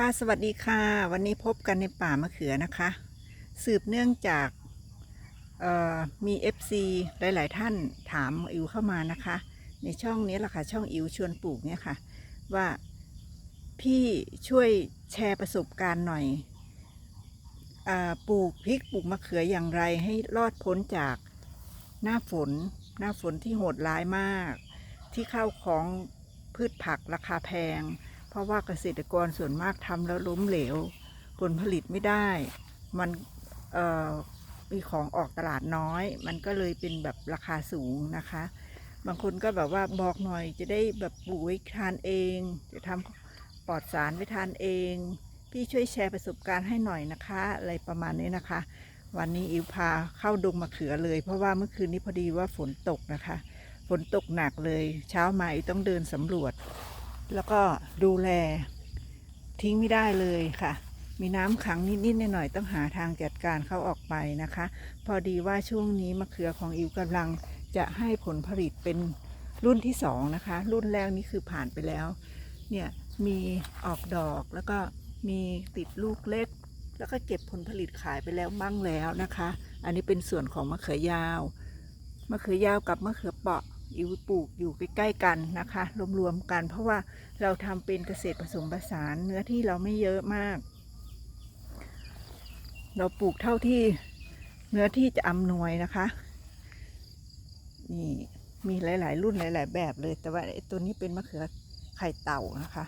ค่ะสวัสดีค่ะ วันนี้พบกันในป่ามะเขือนะคะ สืบเนื่องจากเอ่อมี FC หลาย ๆ ท่านถามอิวเข้ามานะคะ ในช่องนี้แหละค่ะช่องอิวชวนปลูกเนี่ยค่ะ ว่าพี่ช่วยแชร์ประสบการณ์หน่อยอปลูกพริกปลูกมะเขืออย่างไรให้รอดพ้นจากหน้าฝน หน้าฝนที่โหดร้ายมาก ที่เข้าของพืชผักราคาแพง เพราะว่าเกษตรกรส่วนมากทำแล้วล้มเหลว ผลผลิตไม่ได้ มันมีของออกตลาดน้อย มันก็เลยเป็นแบบราคาสูงนะคะ บางคนก็แบบว่าบอกหน่อยจะได้แบบปลูกไว้ทานเอง จะทำปลอดสารไว้ทานเอง พี่ช่วยแชร์ประสบการณ์ให้หน่อยนะคะ อะไรประมาณนี้นะคะ วันนี้อิวพาเข้าดงมะเขือเลย เพราะว่าเมื่อคืนนี้พอดีว่าฝนตกนะคะ ฝนตกหนักเลย เช้ามาอิวต้องเดินสำรวจ แล้วก็ดูแลทิ้งไม่ได้เลยค่ะ มีน้ำขังนิดๆหน่อยๆต้องหาทางจัดการเข้าออกไปนะคะ พอดีว่าช่วงนี้มะเขือของอิวกำลังจะให้ผลผลิตเป็นรุ่นที่สองนะคะ รุ่นแรกนี่คือผ่านไปแล้ว เนี่ยมีออกดอกแล้วก็มีติดลูกเล็ก แล้วก็เก็บผลผลิตขายไปแล้วบ้างแล้วนะคะ อันนี้เป็นส่วนของมะเขือยาว มะเขือยาวกับมะเขือเปราะ อิวปลูกอยู่ใกล้ๆกันนะคะ รวมๆกัน เพราะว่าเราทำเป็นเกษตรผสมผสานเนื้อที่เราไม่เยอะมาก เราปลูกเท่าที่เนื้อที่จะอำนวยนะคะนี่มีหลาย ๆ รุ่นหลาย ๆ แบบเลย แต่ว่าตัวนี้เป็นมะเขือไข่เต่านะคะ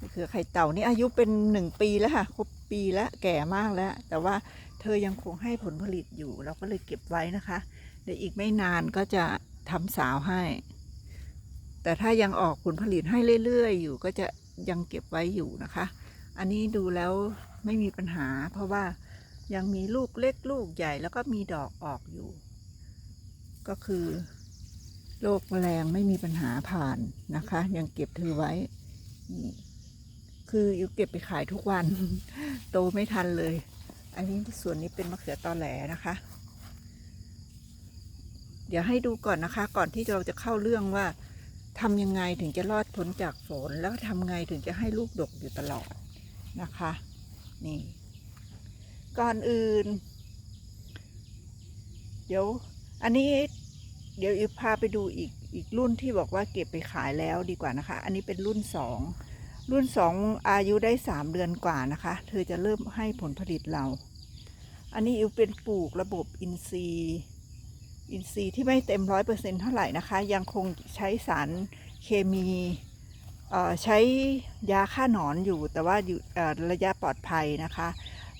มะเขือไข่เต่านี่อายุเป็นหนึ่งปีแล้วค่ะครบปีแล้วแก่มากแล้ว แต่ว่าเธอยังคงให้ผลผลิตอยู่ เราก็เลยเก็บไว้นะคะเดี๋ยวอีกไม่นานก็จะ ทำสาวให้ แต่ถ้ายังออกผลผลิตให้เรื่อยๆ อยู่ก็จะยังเก็บไว้อยู่นะคะ อันนี้ดูแล้วไม่มีปัญหา เพราะว่ายังมีลูกเล็กลูกใหญ่แล้วก็มีดอกออกอยู่ ก็คือโรคแมลงไม่มีปัญหาผ่านนะคะ ยังเก็บถือไว้ คืออยู่เก็บไปขายทุกวัน โตไม่ทันเลย อันนี้ส่วนนี้เป็นมะเขือตอแหลนะคะ เดี๋ยวให้ดูก่อนนะคะ ก่อนที่เราจะเข้าเรื่องว่าทำยังไงถึงจะรอดพ้นจากฝนแล้วทำไงถึงจะให้ลูกดกอยู่ตลอดนะคะ นี่ ก่อนอื่น เดี๋ยว อันนี้เดี๋ยวอิพาไปดูอีกอีกรุ่นที่บอกว่าเก็บไปขายแล้วดีกว่านะคะ อันนี้เป็นรุ่นสองรุ่นสองอายุได้สามเดือนกว่านะคะ เธอจะเริ่มให้ผลผลิตเรา อันนี้อิวเป็นปลูกระบบอินทรีย์ อินทรีย์ที่ไม่เต็มร้อยเปอร์เซ็นเท่าไหร่นะคะ ยังคงใช้สารเคมีใช้ยาฆ่าหนอนอยู่ แต่ว่าอยู่ระยะปลอดภัยนะคะ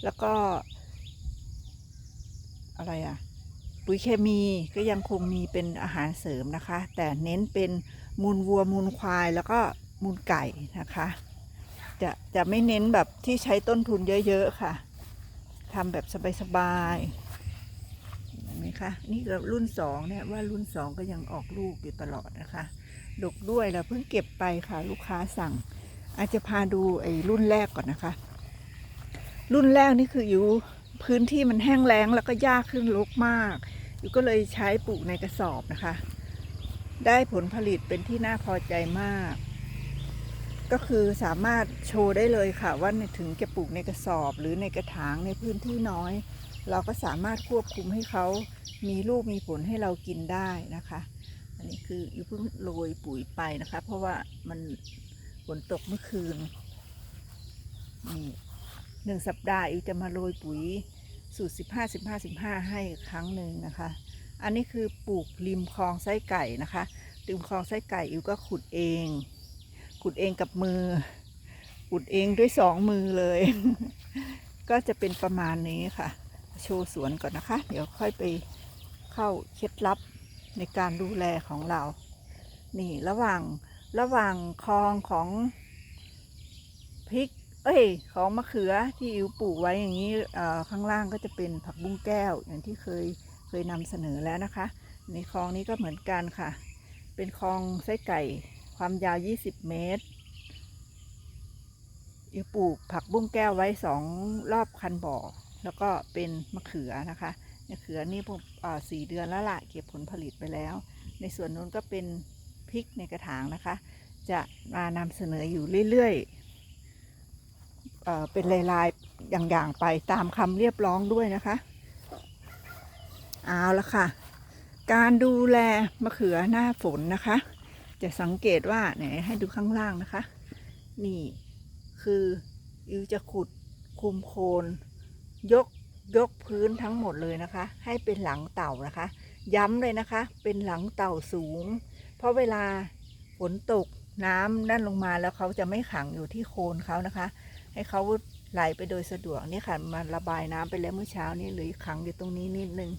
แล้วก็ อะไรอะปุ๋ยเคมีก็ยังคงมีเป็นอาหารเสริมนะคะ แต่เน้นเป็นมูลวัวมูลควายแล้วก็มูลไก่นะคะ จะจะไม่เน้นแบบที่ใช้ต้นทุนเยอะ ๆ ค่ะทำแบบสบาย ๆ คะ นี่ก็รุ่นสองเนี่ยว่ารุ่นสองก็ยังออกลูกอยู่ตลอดนะคะ ดกด้วยเราเพิ่งเก็บไปค่ะ ลูกค้าสั่ง อาจจะพาดูไอ้รุ่นแรกก่อนนะคะ รุ่นแรกนี่คืออยู่พื้นที่มันแห้งแล้งแล้วก็ยากขึ้นรกมาก อยู่ก็เลยใช้ปลูกในกระสอบนะคะ ได้ผลผลิตเป็นที่น่าพอใจมาก ก็คือสามารถโชว์ได้เลยค่ะ ว่าถึงจะปลูกในกระสอบหรือในกระถางในพื้นที่น้อย เราก็สามารถควบคุมให้เขามีลูกมีผลให้เรากินได้นะคะ อันนี้คืออยู่เพิ่งโรยปุ๋ยไปนะคะ เพราะว่ามันฝนตกเมื่อคืนนี่หนึ่งสัปดาห์อิวจะมาโรยปุ๋ยสูตรสิบห้าสิบห้าสิบห้าให้ครั้งหนึ่งนะคะ อันนี้คือปลูกริมคลองไส้ไก่นะคะริมคลองไส้ไก่อิวก็ขุดเอง ขุดเองกับมือ ขุดเองด้วยสองมือเลย ก็จะเป็นประมาณนี้ค่ะ โชว์สวนก่อนนะคะ เดี๋ยวค่อยไปเข้าเคล็ดลับในการดูแลของเรา นี่ระหว่างระหว่างคลองของพริก เอ้ย ของมะเขือที่อิวปลูกไว้อย่างนี้ข้างล่างก็จะเป็นผักบุ้งแก้วอย่างที่เคยเคยนำเสนอแล้วนะคะ ในคลองนี้ก็เหมือนกันค่ะ เป็นคลองไส้ไก่ความยาว 20 เมตรอิวปลูกผักบุ้งแก้วไว้สองรอบคันบ่อ แล้วก็เป็นมะเขือนะคะมะเขือนี่ผมสี่เดือนแล้วละเก็บผลผลิตไปแล้ว ในส่วนนู้นก็เป็นพริกในกระถางนะคะ จะมานำเสนออยู่เรื่อยๆเเป็นลายๆอย่างๆไปตามคำเรียบร้องด้วยนะคะ เอาละค่ะ การดูแลมะเขือหน้าฝนนะคะ จะสังเกตว่าไหนให้ดูข้างล่างนะคะ นี่คืออิวจะขุดคุมโคน ยกยกพื้นทั้งหมดเลยนะคะ ให้เป็นหลังเต่านะคะ ย้ำเลยนะคะ เป็นหลังเต่าสูง เพราะเวลาฝนตกน้ำนั่นลงมาแล้วเขาจะไม่ขังอยู่ที่โคนเขานะคะ ให้เขาไหลไปโดยสะดวกนี่ค่ะมันระบายน้ำไปแล้วเมื่อเช้านี้เหลือขังอยู่ตรงนี้นิดนึง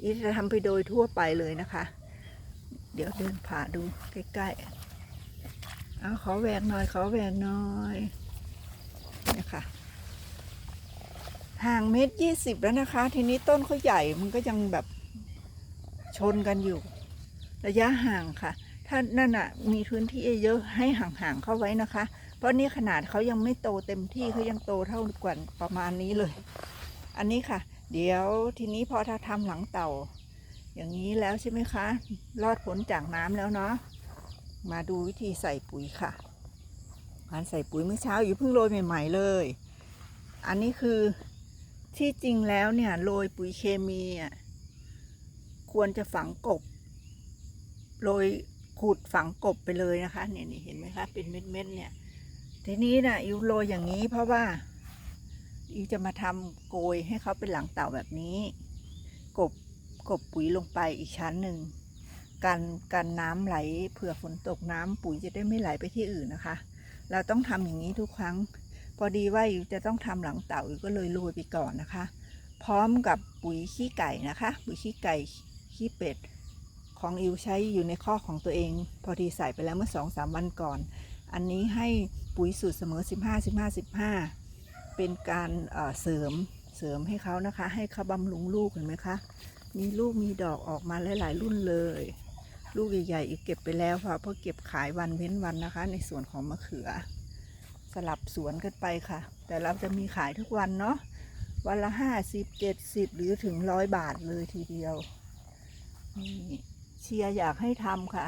อีจะทำไปโดยทั่วไปเลยนะคะ เดี๋ยวเดินผ่าดูใกล้ๆเอาขอแหวกหน่อยขอแหวกหน่อยนี่ยค่ะ ห่างเมตรยี่สิบแล้วนะคะ ทีนี้ต้นเขาใหญ่มันก็ยังแบบชนกันอยู่ ระยะห่างค่ะ ถ้านั่นอะมีพื้นที่เยอะให้ห่างๆเข้าไว้นะคะ เพราะนี่ขนาดเขายังไม่โตเต็มที่เขายังโตเท่ากว่าประมาณนี้เลย อันนี้ค่ะ เดี๋ยวทีนี้พอถ้าทำหลังเต่า อย่างนี้แล้วใช่ไหมคะ รอดพ้นจากน้ำแล้วเนาะมาดูวิธีใส่ปุ๋ยค่ะการใส่ปุ๋ยเมื่อเช้าอยู่เพิ่งโรยใหม่ ๆ เลย อันนี้คือ ที่จริงแล้วเนี่ยโรยปุ๋ยเคมีอะควรจะฝังกบโรยขุดฝังกบไปเลยนะคะ เนี่ยนี่เห็นไหมคะเป็นเม็ดๆเนี่ย ทีนี้นะอิวโรยอย่างนี้เพราะว่าอิวจะมาทำโกยให้เขาเป็นหลังเต่าแบบนี้ กบกบปุ๋ยลงไปอีกชั้นหนึ่งกันกันน้ำไหลเผื่อฝนตกน้ำปุ๋ยจะได้ไม่ไหลไปที่อื่นนะคะ เราต้องทำอย่างนี้ทุกครั้ง พอดีว่าอิวจะต้องทำหลังเต่าอิวก็เลยโรยไปก่อนนะคะ พร้อมกับปุ๋ยขี้ไก่นะคะ ปุ๋ยขี้ไก่ขี้เป็ด ของอิวใช้อยู่ในข้อของตัวเอง พอดีใส่ไปแล้วเมื่อสองสามวันก่อน อันนี้ให้ปุ๋ยสูตรเสมอ 15 15 15 เป็นการเอ่อเสริมเสริมให้เขานะคะ ให้เขาบำรุงลูกเห็นไหมคะ มีลูกมีดอกออกมาหลาย ๆ รุ่นเลย ลูกใหญ่ๆอีกเก็บไปแล้วค่ะเพราะเก็บขายวันเว้นวันนะคะ ในส่วนของมะเขือ สลับสวนกันไปค่ะ แต่เราจะมีขายทุกวันเนาะวันละห้าสิบเจ็ดสิบหรือถึงร้อยบาทเลยทีเดียวนี่เชียร์อยากให้ทำค่ะ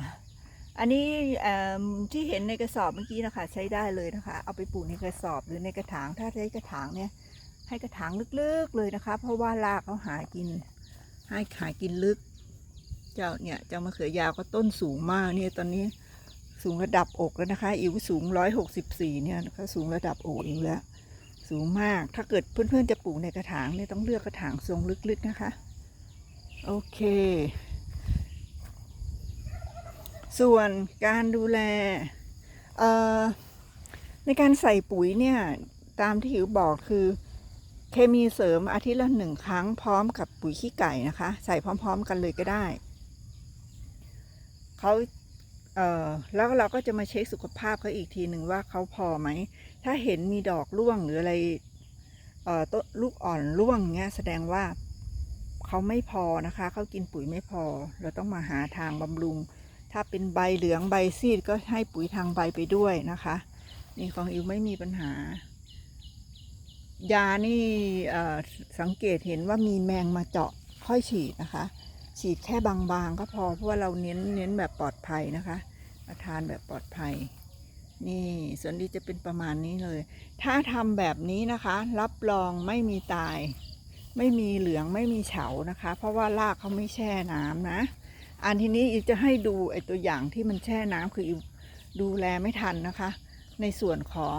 อันนี้ที่เห็นในกระสอบเมื่อกี้นะคะ ใช้ได้เลยนะคะ เอาไปปลูกในกระสอบหรือในกระถางถ้าใช้กระถางเนี่ย ให้กระถางลึกๆเลยนะคะ เพราะว่ารากเขาหากิน ให้หากินลึก เจ้าเนี่ยเจ้ามะเขือยาวก็ต้นสูงมากเนี่ยตอนนี้ สูงระดับอกแล้วนะคะ อิ๋วสูงร้อยหกสิบสี่เนี่ยนะคะสูงระดับอกอิ๋วแล้ว สูงมาก ถ้าเกิดเพื่อนๆจะปลูกในกระถางเนี่ยต้องเลือกกระถางทรงลึกๆนะคะ โอเค ส่วนการดูแลในการใส่ปุ๋ยเนี่ย ตามที่หิวบอกคือเคมีเสริมอาทิตย์ละหนึ่งครั้งพร้อมกับปุ๋ยขี้ไก่นะคะ ใส่พร้อม ๆ กันเลยก็ได้ เขา เอ่อแล้วเราก็จะมาเช็คสุขภาพเขาอีกทีหนึ่งว่าเขาพอไหม ถ้าเห็นมีดอกร่วงหรืออะไรเอ่อต้นลูกอ่อนร่วงเงี้ยแสดงว่าเขาไม่พอนะคะเขากินปุ๋ยไม่พอ เราต้องมาหาทางบำรุง ถ้าเป็นใบเหลืองใบซีดก็ให้ปุ๋ยทางใบไปด้วยนะคะ นี่ของอิวไม่มีปัญหา ยานี่สังเกตเห็นว่ามีแมงมาเจาะค่อยฉีดนะคะ ฉีดแค่บางๆก็พอเพราะว่าเราเน้นเน้นแบบปลอดภัยนะคะมาทานแบบปลอดภัย นี่ส่วนดีจะเป็นประมาณนี้เลย ถ้าทำแบบนี้นะคะ รับรองไม่มีตาย ไม่มีเหลืองไม่มีเฉานะคะ เพราะว่ารากเขาไม่แช่น้ำนะ อันทีนี้อิวจะให้ดูไอตัวอย่างที่มันแช่น้ำคือดูแลไม่ทันนะคะ ในส่วนของ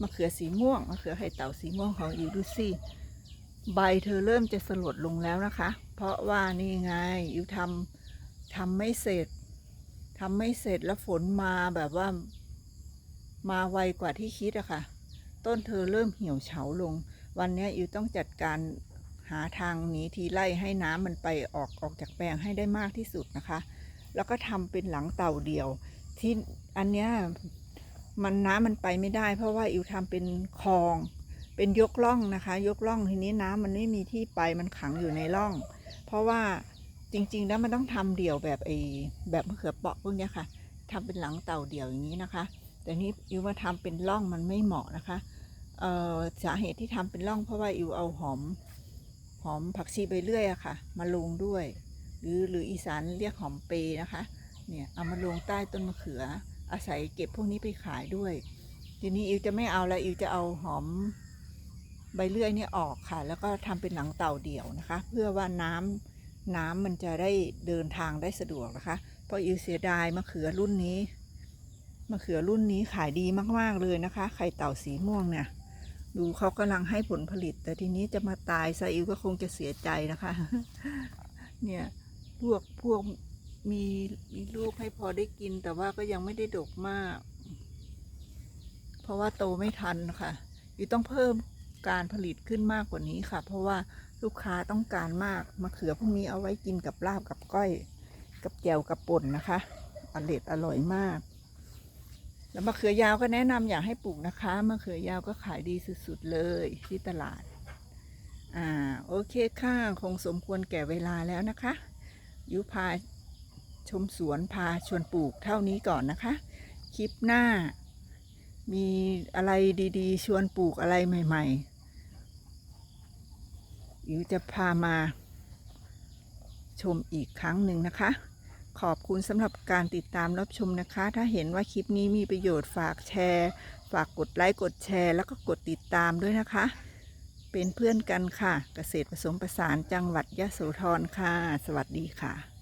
มะเขือสีม่วงมะเขือไข่เต่าสีม่วงของอิวดูสิ ใบเธอเริ่มจะสลดลงแล้วนะคะ เพราะว่านี่ไงอิวทำทำไม่เสร็จทำไม่เสร็จแล้วฝนมาแบบว่า มาไวกว่าที่คิดอะค่ะ ต้นเธอเริ่มเหี่ยวเฉาลง วันนี้ยอิวต้องจัดการหาทางหนีทีไล่ให้น้ำมันไปออกออกจากแปลงให้ได้มากที่สุดนะคะ แล้วก็ทำเป็นหลังเต่าเดียว ที่อันเนี้ยมันน้ำมันไปไม่ได้ เพราะว่าอิวทำเป็นคลอง เป็นยกล่องนะคะ ยกล่องทีนี้น้ำมันไม่มีที่ไปมันขังอยู่ในร่อง เพราะว่าจริงๆแล้วมันต้องทำเดี่ยวแบบไอแบบมะเขือเปราะพวกนี้ค่ะทำเป็นหลังเต่าเดี่ยวอย่างนี้นะคะ แต่นี้อิวมาทำเป็นร่องมันไม่เหมาะนะคะเออสาเหตุที่ทำเป็นร่องเพราะว่าอิวเอาหอมหอมผักชีไปเรื่อยอะค่ะ มาลงด้วย หรือหรืออีสานเรียกหอมเปรย์นะคะเนี่ยเอามาลงใต้ต้นมะเขือ อาศัยเก็บพวกนี้ไปขายด้วย ทีนี้อิวจะไม่เอาแล้วอิวจะเอาหอม ใบเลื่อยเนี่ยออกค่ะ แล้วก็ทำเป็นหลังเต่าเดี่ยวนะคะ เพื่อว่าน้ำน้ำมันจะได้เดินทางได้สะดวกนะคะเพราะอิวเสียดายมะเขือรุ่นนี้มะเขือรุ่นนี้ขายดีมากๆเลยนะคะ ไข่เต่าสีม่วงเนี่ยดูเขากำลังให้ผลผลิต แต่ทีนี้จะมาตายซะอิวก็คงจะเสียใจนะคะ เนี่ยพวกพวกมีมีลูกให้พอได้กิน แต่ว่าก็ยังไม่ได้ดกมาก เพราะว่าโตไม่ทันค่ะอิวต้องเพิ่ม การผลิตขึ้นมากกว่านี้ค่ะ เพราะว่าลูกค้าต้องการมากมะเขือพวกนี้เอาไว้กินกับลาบกับก้อย กับแจ่วกับป่นนะคะอร่อยอร่อยมาก แล้วมะเขือยาวก็แนะนำอยากให้ปลูกนะคะมะเขือยาวก็ขายดีสุดๆเลยที่ตลาดอ่าโอเคค่ะคงสมควรแก่เวลาแล้วนะคะยุพาชมสวนพาชวนปลูกเท่านี้ก่อนนะคะ คลิปหน้า มีอะไรดีๆ ชวนปลูกอะไรใหม่ ๆ อิวจะพามา ชมอีกครั้งหนึ่งนะคะ ขอบคุณสำหรับการติดตามรับชมนะคะ ถ้าเห็นว่าคลิปนี้มีประโยชน์ฝากแชร์ ฝากกดไลค์กดแชร์ แล้วก็กดติดตามด้วยนะคะ เป็นเพื่อนกันค่ะ เกษตรผสมผสานจังหวัดยะโสธรค่ะ สวัสดีค่ะ